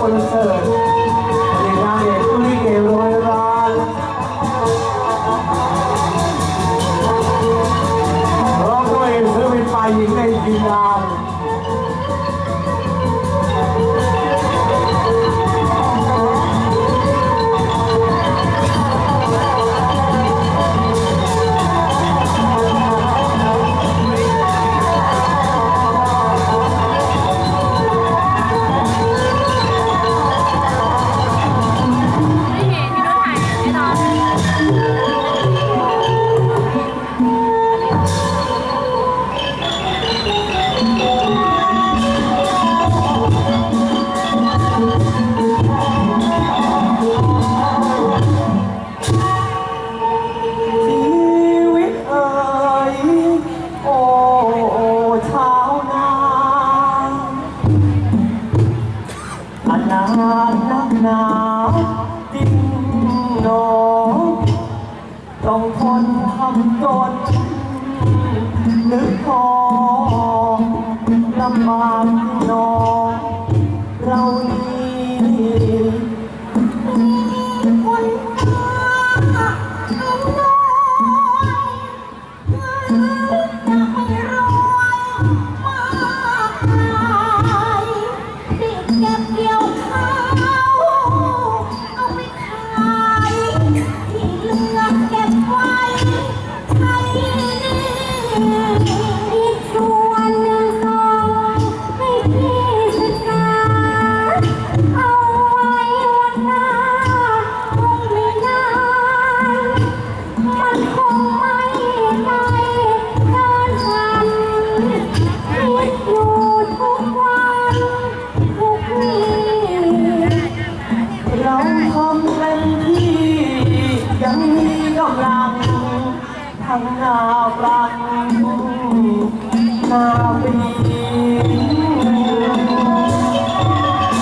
คอน งหน้าปรังหน้าปี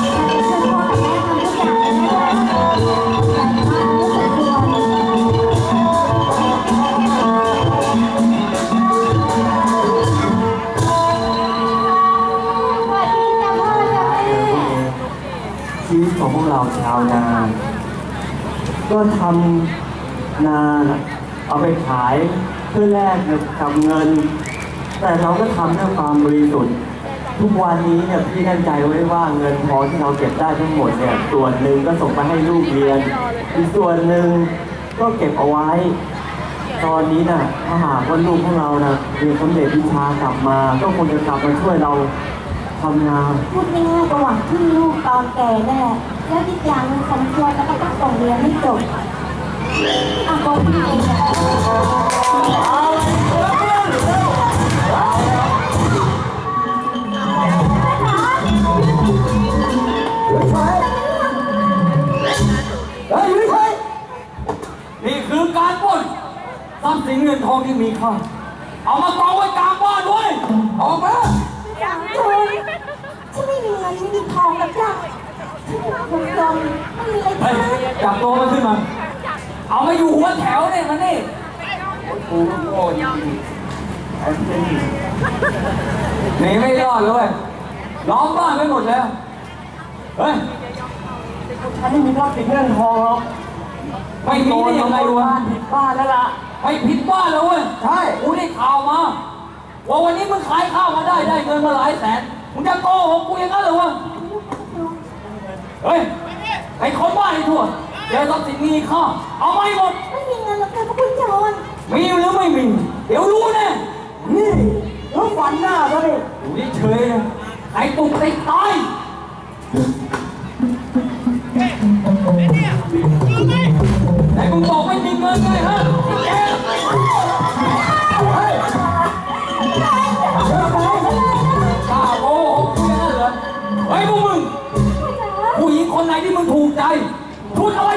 ฉันขอแนะนำทุกอย่างเลยนะคะสวัสดีจ้ะพ่อจ้ะแม่ชีวิตของพวกเราชาวนา ก็ทำนาน เอาไปขายเพื่อแลกกับเงิน แต่เราก็ทำด้วยความบริสุทธิ์ ทุกวันนี้เนี่ยพี่แน่ใจไว้ว่าเงินทอที่เราเก็บได้ทั้งหมดเนี่ยส่วนหนึ่งก็ส่งไปให้ลูกเรียน อีกส่วนหนึ่งก็เก็บเอาไว้ ตอนนี้น่ะถ้าหากว่าลูกของเราน่ะเรียนสำเร็จวิชากลับมา ก็คงจะกลับมาช่วยเราทำงาน พูดง่ายๆก็หวังพึ่ลูกตอนแก่นั่นแหละแล้วอีกอย่างหนึงสมควรแล้วก็ต้องส่งเรียนให้จบ เฮ้ยไม่ใช่นี่คือการปล้นทรัพย์สินเงินทองที่มีค่าเอามากองไว้กลางบ้านด้วย ออกมาฉันฉันไม่มีเงินไม่มีทองแล้วจ้ะฉันเป็นคนจนไม่มีอะไรเฮ้ยใช้จับตัวมันขึ้นมา เอามาอยู่หัวแถวเนี่ยมันนี่โอ้โหแอนเจนี่หนีไม่รอดเลยเว้ยล้อมบ้านไปหมดแล้ว เฮ้ยฉันไม่มีรัพย์สินเงินทองหรอกไม่มีได้ยังไงวะผิดบ้านแล้วล่ะไม่ผิดบ้านแล้วเว้ย ใช่กูได้ข่าวมาว่าวันนี้มึงขายข้าวมาได้ได้เงินมาหลายแสน มึงจะโกหกกูอย่างนั้นเหรอวะ เฮ้ยไอ้คนบ้าไอ้ทั่ว เดี๋ยวทรัพย์สินมีค่าเอาไม่หมด ไม่มีเงินแล้วค่ะพระคุณโจรมีหรือไม่มี เดี๋ยวรู้แน่นี่แล้วฝันหน้าซะดิอยู่เฉยๆนะใครตุกใครตายไหนมึงบอกไม่มีเงินไงฮะแกเฮ้ยกล้าโกหกกูอย่างนั้นเหรอเฮ้ยพวกมึงผู้หญิงคนไหนที่มึงถูกใจพูดเอาไว้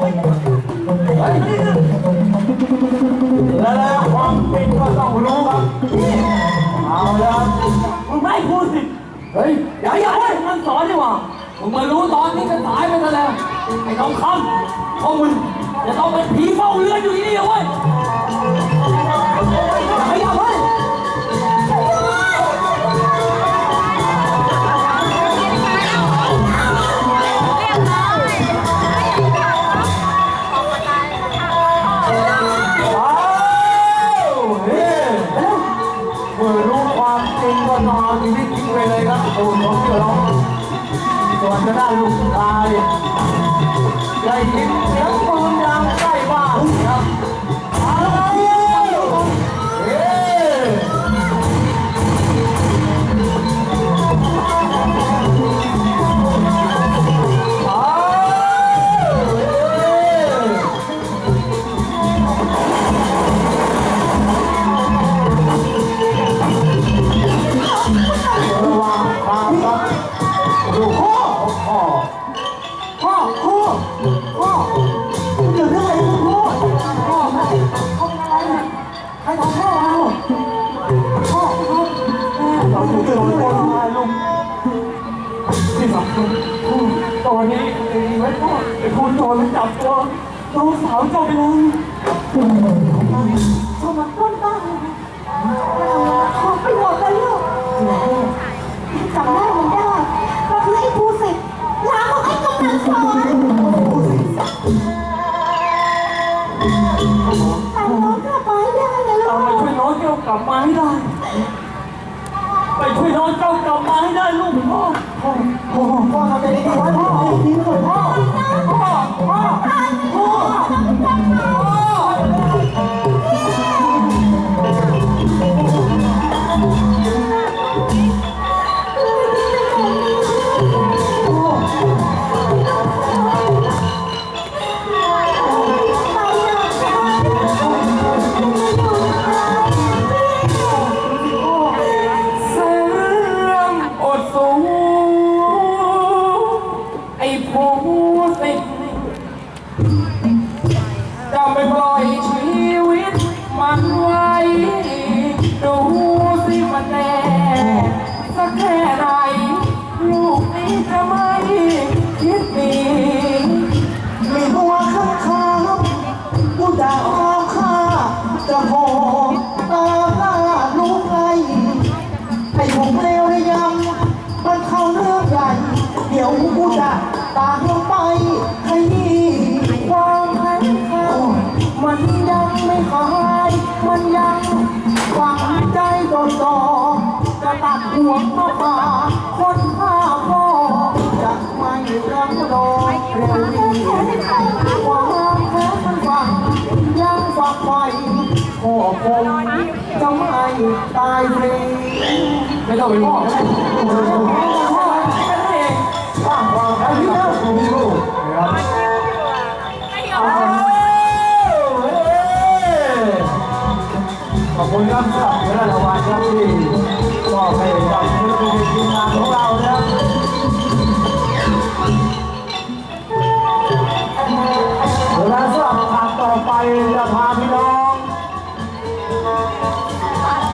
และแล้วความจริงก็ต้องรู้ครับเอาละมึงไม่พูดสิเฮ้ยอย่าอย่าเว้ยมันสอนดีกว่ามึงมารู้ตอนนี้ก็ตายไปซะแล้วไอ้ทองคำพวกมึงจะต้องเป็นผีเฝ้าเรือนอยู่ที่นี่เหรอเว้ย ได้ลูกชายได้ยิน ตอนนี้ไอ้ไว้พ่อไอ้คุณโดนจับตัวน้องสาวเจ้าไปแล้วชมมาต้นบ้านขอไปหมดเลยลูกจำได้มันได้ก็คือไอ้ภูสิทธิ์หลานของไอ้กำนันสอนแต่น้องกลับมาให้ได้เลยลูเอากไปช่วยน้องเจ้ากลับมาให้ได้ ไปช่วยน้องเจ้ากลับมาให้ได้ลูกพ่อพ่อพ่อพ่อทำใจดีๆไว้พ่อดี มันยังไม่หายมันยังฝังใจโดนดอกจะตัดหัวมาป่าคนฆ่าพ่อจะไม่รังรอเร็วนี้ความแค้นมันฝังยังฝักไฟพ่อผมจะไม่ตายฟรีไม่ต้องเป็นพ่อก็ได้พ่อเป็นเองสร้างความแค้นให้กับลูกนะครั ขอบคุณครับสำหรับเรางวัลครับที่มอบให้กับทีมงานของเรานะครับเวลาสำหรับกต่อไปจะพา